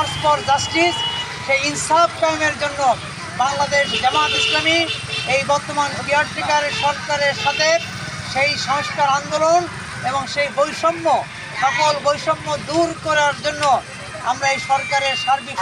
March for justice সেই ইনসাফ কায়েমের জন্য বাংলাদেশ জামাত ইসলামী এই বর্তমান বিহার সরকারের সাথে সেই সংস্কার আন্দোলন এবং সেই বৈষম্য সকল বৈষম্য দূর করার জন্য আমরা এই সরকারের সার্বিক